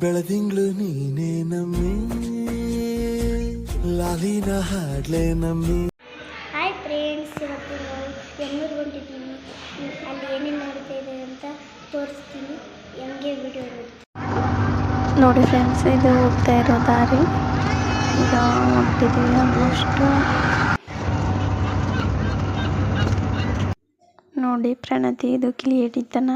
ಬೆಳದಿಂಗ್ಳು ನೀನೇ ನಮ್ಮಿ. ಲಾಲಿನ ಹಾಡ್ಲೆ ನಮ್ಮಿ. ಹಾಯ್ ಫ್ರೆಂಡ್ಸ್ ಇವತ್ತು ನಾವು ಎನ್ನೂರು ಹೊಂಟಿದ್ದೀನಿ. ಅಲ್ಲಿ ಏನೇನು ನೋಡ್ತಾ ಇದೆ ಅಂತ ತೋರಿಸ್ತೀನಿ. ಹೆಂಗೆ ವಿಡಿಯೋ ನೋಡಿ ನೋಡಿ ಫ್ರೆಂಡ್ಸ್ ಇದು ಹೋಗ್ತಾ ಇರೋ ದಾರಿ. ಈಗ ಹೊಂಟಿದ್ದೀವಿ ಆಲ್ಮೋಸ್ಟು. ನೋಡಿ ಪ್ರಣತಿ ಇದು ಕಿಲಿ ಹಿಡಿತನ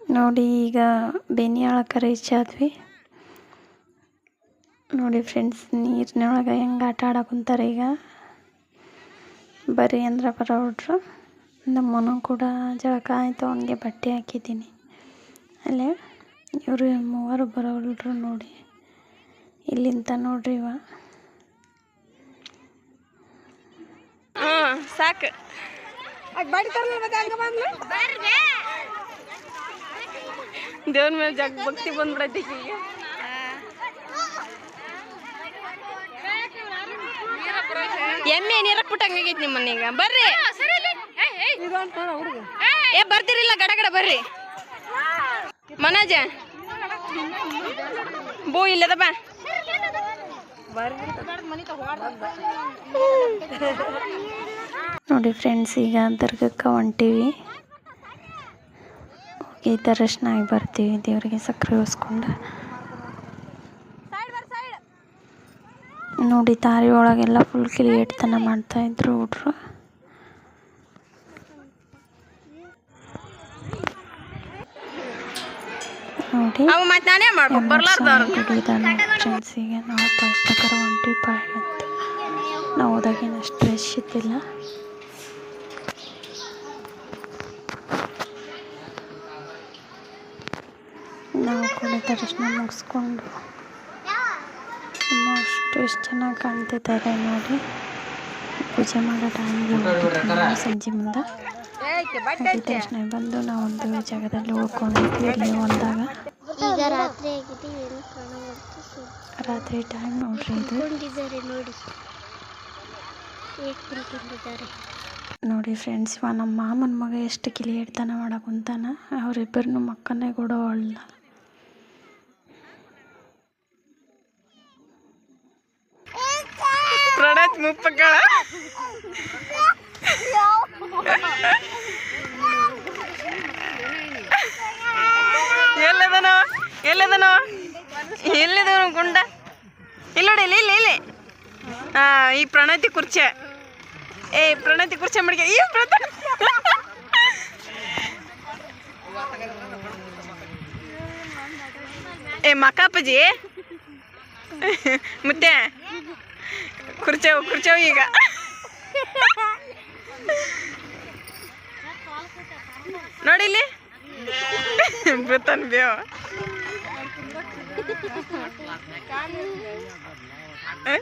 ನೋಡಿ, ಈಗ ಬೆನಿಯಾಳಕ್ಕೆ ರೀಚ್ ಆದ್ವಿ. ನೋಡಿ ಫ್ರೆಂಡ್ಸ್ ನೀರಿನೊಳಗೆ ಹೆಂಗೆ ಆಟ ಆಡಕ್ಕಂತಾರೆ ಈಗ? ಬರ್ರಿ ಅಂದ್ರೆ ಬರೋ ಹುಡ್ರು ನಮ್ಮನು ಕೂಡ ಜಳಕ ಆಯಿತು ಅವನಿಗೆ ಬಟ್ಟೆ ಹಾಕಿದ್ದೀನಿ. ಅಲ್ಲೇ ಇವರು ಮೂವರು ಬರೋಲ್ರು ನೋಡಿ ಇಲ್ಲಿಂದ ನೋಡ್ರಿ ಇವ. ಸಾಕು. ದೇವ್ರ ಮೇಲೆ ಜಗ್ ಭಕ್ತಿ ಬಂದ್ಬಿಡತ್ತಿ ಎಮ್ಮೆ ಎಮ್ಮೆ ನೀರಕ್ ಬಿಟ್ಟಂಗಾಗೈತಿ ನಿಮ್ಮ ಮನೆಗೆ ಬರ್ರಿ. ಏ ಬರ್ತಿರಿಲ್ಲ ಗಡ ಗಡ ಬರ್ರಿ. ಮನೋಜ. ಬೋ ಬಾ. ನೋಡಿ ಫ್ರೆಂಡ್ಸ್ ಈಗ ದರ್ಗಕ್ಕೆ ಹೊಂಟೀವಿ. ಹೋಗಿ ದರ್ಶನ ಆಗಿ ಬರ್ತೀವಿ. ದೇವರಿಗೆ ಸಕ್ಕರೆ ಹೊಸ್ಕೊಂಡು. ನೋಡಿ ದಾರಿ ಒಳಗೆಲ್ಲ ಫುಲ್ ಕಿಲಿಯೇಟ್ತನ ಮಾಡ್ತಾ ಇದ್ರು ಹುಡ್ರು. ನೋಡಿ ಅವ ಮತ್ತೆ ನಾನೇ ಮಾಡ್ಬೇಕು ಬರ್ಲಾರ್ದವ್ರು ಕುಡಿದಾನೆ ಫ್ರೆಂಡ್ಸಿಗೆ. ನಾವು ಪುಸ್ತಕರ ಹೊಂಟಿವಿ ಪಾಯ್ ಅಂತ. ನಾವು ಹೋದಾಗೇನು ಅಷ್ಟು ರಶ್ ಇದ್ದಿಲ್ಲ. ನಾವು ಕೂಡ ದರ್ಶನ ಮುಗಿಸ್ಕೊಂಡು ಅಷ್ಟು ಎಷ್ಟು ಚೆನ್ನಾಗಿ ಕಾಣ್ತಿದ್ದಾರೆ ನೋಡಿ. ಪೂಜೆ ಮಾಡೋ ಟೈಮ್ಗೆ ಸಂಜೆ ಮುಂದೆ. ದರ್ಶನ ಬಂದು ನಾವು ಒಂದು ಜಾಗದಲ್ಲಿ ಉಳ್ಕೊಂಡಿದ್ವಿ ಇಲ್ಲಿ ಒಂದಾಗ. ಈಗ ರಾತ್ರಿ ಆಗಿದೆ ಏನು ಕಾಣಬಾರ್ದು ರಾತ್ರಿ ಟೈಮ್ ನೋಡ್ರಿ ಇದು. ನೋಡಿ. ಹೇಗೆ ನೋಡಿ ಫ್ರೆಂಡ್ಸ್ ಇವ ನಮ್ಮ ಮಾಮನ ಮಗ ಎಷ್ಟು ಕಿಲಿ ಹಿಡ್ತಾನ ಮಾಡಕ್ಕೆ ಕುಂತಾನ ಅವರಿಬ್ಬರನ್ನು ಮಕ್ಕನೇ ಕೂಡ ಒಳ್ಳ ಪ್ರಣತ್ ಎಲ್ಲಿದವನು ಗುಂಡ? ಇಲ್ಲ ನೋಡಿ ಇಲ್ಲಿ ಇಲ್ಲಿ ಇಲ್ಲಿ. ಹಾ ಈ ಪ್ರಣತಿ ಕುರ್ಚೆ. ಏ, ಪ್ರಣತಿ ಕುರ್ಚೆ ಮಡಿಕೆ ಈ ಪ್ರಣತಿ ಏ ಮಕ್ಕಪ್ಪಜಿ ಮತ್ತೆ. ಕುರ್ಚೆವು ಕುರ್ಚೆವು ಈಗ. ನೋಡಿ ಇಲ್ಲಿ. ಬೀಳ್ತಾನೆ ಬೇವ ಏ,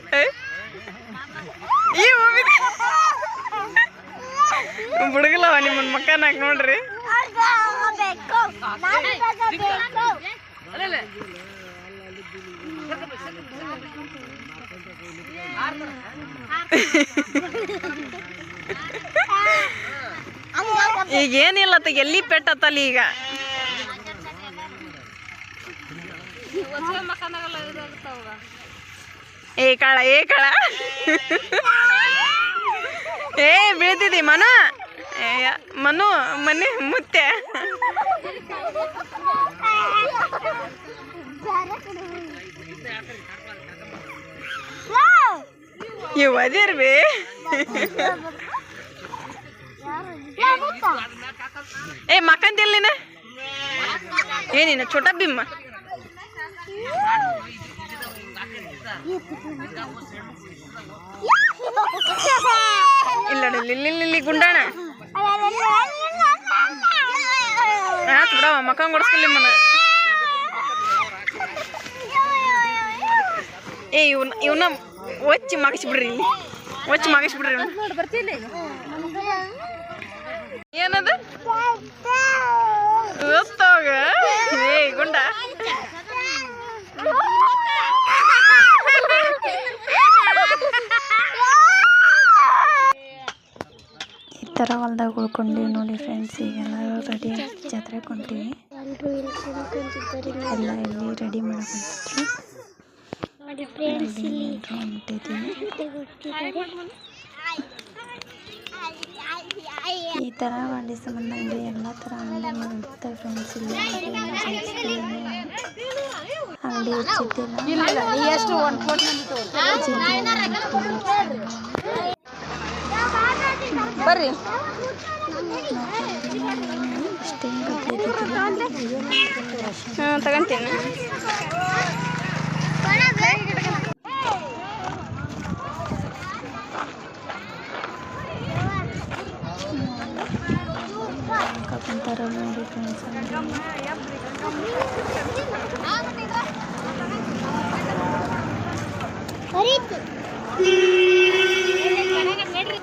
ನಿಮ್ಮನ್ ಮಕ್ಕನಾಗ ನೋಡ್ರಿ. ಈಗ ಏನಿಲ್ಲ ಎಲ್ಲಿ ಪೆಟ್ಟತ್ತಲ್ಲಿ ಈಗ? ಏ ಕಾಳ ಏ ಕಾಳ. ಏ, ಬೀಳ್ತಿದ್ದಿ ಮನು? ಮನು, ಮನೆ ಮುತ್ತೆ. ಇವ್ ಏ ಮಕ್ಕಂತಿಲ್ಲ ನೀನು? ಏನಿನ ಚೋಟ ಬಿಮ್ಮ ಇಲ್ಲ, ಇಲ್ಲಿ ಗುಂಡಾಣ. ಆತ್ ಬಿಡವ ಮಕ್ಕ ಕೊಡಿಸ್ಕೊಲಿ ಮನ ಏ, ಇವ್ನ ಇವನ್ನ ಒಚ್ಚಿ ಮಗಿಸ್ಬಿಡ್ರಿ. ಇಲ್ಲಿ ಒಚ್ಚಿ ಮಗಿಸ್ಬಿಡ್ರಿ ಇವ್ನ. ಏನದು? ಗೊತ್ತಾಗ ಏ, ಗುಂಡ ಈ ಥರ ಹೊಲ್ದಾಗ ಉಳ್ಕೊಂಡೀವಿ ನೋಡಿ ಫ್ರೆಂಡ್ಸ್ ಈಗೆಲ್ಲ ರೆಡಿ ಜಾತ್ರೆ ಕೊಂತೀವಿ ಎಲ್ಲರೂ ಎಲ್ಲ ಇಲ್ಲಿ ರೆಡಿ ಮಾಡ್ಕೊಂಡಿದ್ರು ಈ ಥರ ಮಾಡಿ ಸಂಬಂಧ ಎಲ್ಲ ಥರ ಅಂಗಡಿ ಇರ್ತವೆ ಫ್ರೆಂಡ್ಸ್ ಇಲ್ಲಿ ಅಂಗಡಿ ಹೆಚ್ಚಿದ್ದಿಲ್ಲ. ಬರ್ರಿ ಇಷ್ಟೇನು ಗೊತ್ತಿದ್ದಿಲ್ಲ ಹಾಂ ತಗೊಂತೀನಿ. ಕುಂತಾರ ನೋಡಿ ಫ್ರೆಂಡ್ಸ್ ಹರಿತು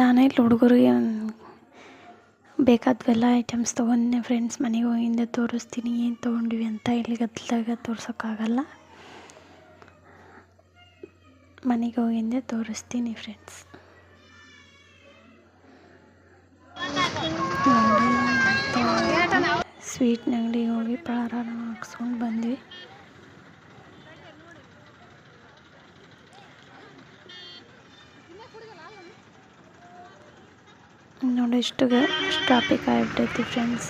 ನಾನು ಇಲ್ಲಿ ಹುಡುಗರಿಗೆ ಬೇಕಾದವೆಲ್ಲ ಐಟಮ್ಸ್ ತೊಗೊಂಡೆ ಫ್ರೆಂಡ್ಸ್ ಮನೆಗೆ ಹೋಗಿಂದ ತೋರಿಸ್ತೀನಿ, ಏನು ತೊಗೊಂಡ್ವಿ ಅಂತ ಇಲ್ಲಿ ಗದ್ದಲಾಗ ತೋರ್ಸೋಕ್ಕಾಗಲ್ಲ. ಮನೆಗೆ ಹೋಗಿಂದೆ ತೋರಿಸ್ತೀನಿ ಫ್ರೆಂಡ್ಸ್ ಸ್ವೀಟ್ನ ಅಂಗಡಿಗೆ ಹೋಗಿ ಪಳಾರ ಹಾಕ್ಸ್ಕೊಂಡು ಬಂದ್ವಿ. ನೋಡಿ ಇಷ್ಟು ಟ್ರಾಫಿಕ್ ಆಗಿಬಿಟ್ಟೈತಿ ಫ್ರೆಂಡ್ಸ್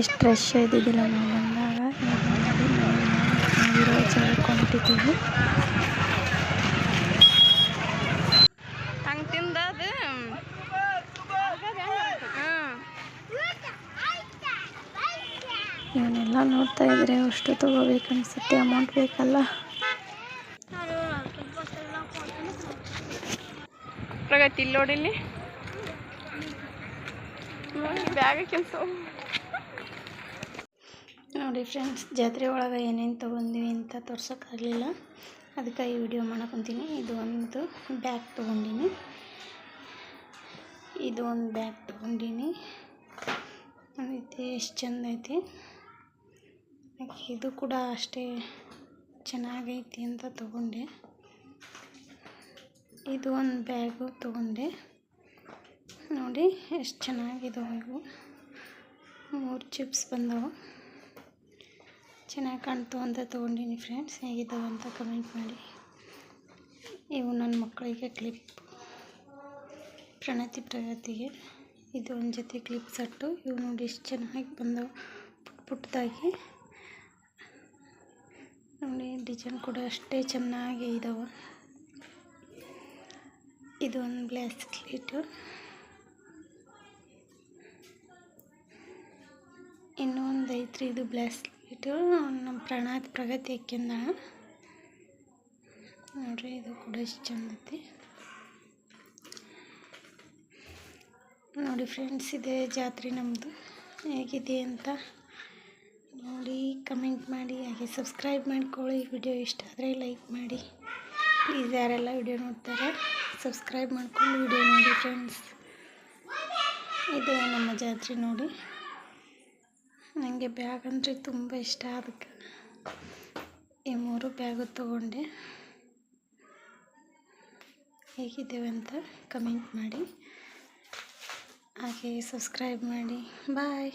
ಇಷ್ಟು ರಶ್ ಇದ್ದಿದ್ದಿಲ್ಲ ನಾವು ಬಂದಾಗ. ನಾವಿರೋ ಜಾಗಕ್ಕೆ ಹೊಂಟಿದ್ದೀವಿ ಹಂಗೆ ತಿಂದದು ಇವನ್ನೆಲ್ಲ ನೋಡ್ತಾ ಇದ್ರೆ ಅಷ್ಟು ತಗೋಬೇಕು ಅನ್ಸುತ್ತೆ ಅಮೌಂಟ್ ಬೇಕಲ್ಲ. ಪ್ರಗತಿ ಇಲ್ಲಿ. ನೋಡಿ ಇಲ್ಲಿ ಬ್ಯಾಗ ಕೆಲಸ. ನೋಡಿ ಫ್ರೆಂಡ್ಸ್ ಜಾತ್ರೆ ಒಳಗೆ ಏನೇನು ತೊಗೊಂಡ್ವಿ ಅಂತ ತೋರ್ಸೋಕ್ಕಾಗಲಿಲ್ಲ. ಅದಕ್ಕೆ ಈ ವಿಡಿಯೋ ಮಾಡಕೊಂತೀನಿ ಇದು ಒಂದು ಬ್ಯಾಗ್ ತೊಗೊಂಡಿನಿ. ಇದು ಒಂದು ಬ್ಯಾಗ್ ತೊಗೊಂಡಿನಿ. ಅದೈತಿ, ಎಷ್ಟು ಚಂದ ಐತಿ. ಇದು ಕೂಡ ಅಷ್ಟೇ ಚೆನ್ನಾಗೈತಿ ಅಂತ ತೊಗೊಂಡೆ. ಇದು ಒಂದು ಬ್ಯಾಗು ತೊಗೊಂಡೆ. ನೋಡಿ ಎಷ್ಟು ಚೆನ್ನಾಗಿದಾವೆ ಇವು. ಮೂರು ಚಿಪ್ಸ್ ಬಂದವು. ಚೆನ್ನಾಗಿ ಕಾಣ್ತು ಅಂತ ತೊಗೊಂಡಿನಿ ಫ್ರೆಂಡ್ಸ್ ಹೇಗಿದ್ದಾವೆ ಅಂತ ಕಮೆಂಟ್ ಮಾಡಿ. ಇವು ನನ್ನ ಮಕ್ಕಳಿಗೆ ಕ್ಲಿಪ್ ಪ್ರಣತಿ ಪ್ರಗತಿಗೆ. ಇದು ಒಂದು ಜೊತೆ ಕ್ಲಿಪ್ ಸೆಟ್ಟು. ಇವು ನೋಡಿ ಎಷ್ಟು ಚೆನ್ನಾಗಿ ಬಂದವು. ಪುಟ್ ಪುಟ್ಟದಾಗಿ ನೋಡಿ ಡಿಸೈನ್ ಕೂಡ ಅಷ್ಟೇ ಚೆನ್ನಾಗಿ ಇದಾವೆ. ಇದು ಒಂದು ಬ್ಲಾಸ್ಲೆಟು ಇನ್ನೊಂದು ಐತ್ರಿ ಇದು ಬ್ಲಾಸ್ಲೆಟು ನಮ್ಮ ಪ್ರಣಾತ್ ಪ್ರಗತಿ ಹಾಕ್ಯಂದ ನೋಡ್ರಿ, ಇದು ಕೂಡ ಎಷ್ಟು ನೋಡಿ ಫ್ರೆಂಡ್ಸ್, ಇದೆ ಜಾತ್ರೆ ನಮ್ಮದು ಹೇಗಿದೆ ಅಂತ ನೋಡಿ, ಕಮೆಂಟ್ ಮಾಡಿ, ಹಾಗೆ ಸಬ್ಸ್ಕ್ರೈಬ್ ಮಾಡ್ಕೊಳ್ಳಿ. ವಿಡಿಯೋ ಇಷ್ಟ ಆದರೆ ಲೈಕ್ ಮಾಡಿ. ಪ್ಲೀಸ್ ಯಾರೆಲ್ಲ ವಿಡಿಯೋ ನೋಡ್ತಾರೆ ಸಬ್ಸ್ಕ್ರೈಬ್ ಮಾಡ್ಕೊಂಡು ವಿಡಿಯೋ ನೋಡಿ ಫ್ರೆಂಡ್ಸ್ ಇದು ನಮ್ಮ ಜಾತ್ರೆ ನೋಡಿ. ನನಗೆ ಬ್ಯಾಗ್ ಅಂದರೆ ತುಂಬ ಇಷ್ಟ ಅದಕ್ಕೆ. ಈ ಮೂರು ಬ್ಯಾಗು ತಗೊಂಡೆ. ಹೇಗಿದ್ದೇವೆ ಅಂತ ಕಮೆಂಟ್ ಮಾಡಿ. ಹಾಗೆ ಸಬ್ಸ್ಕ್ರೈಬ್ ಮಾಡಿ. ಬಾಯ್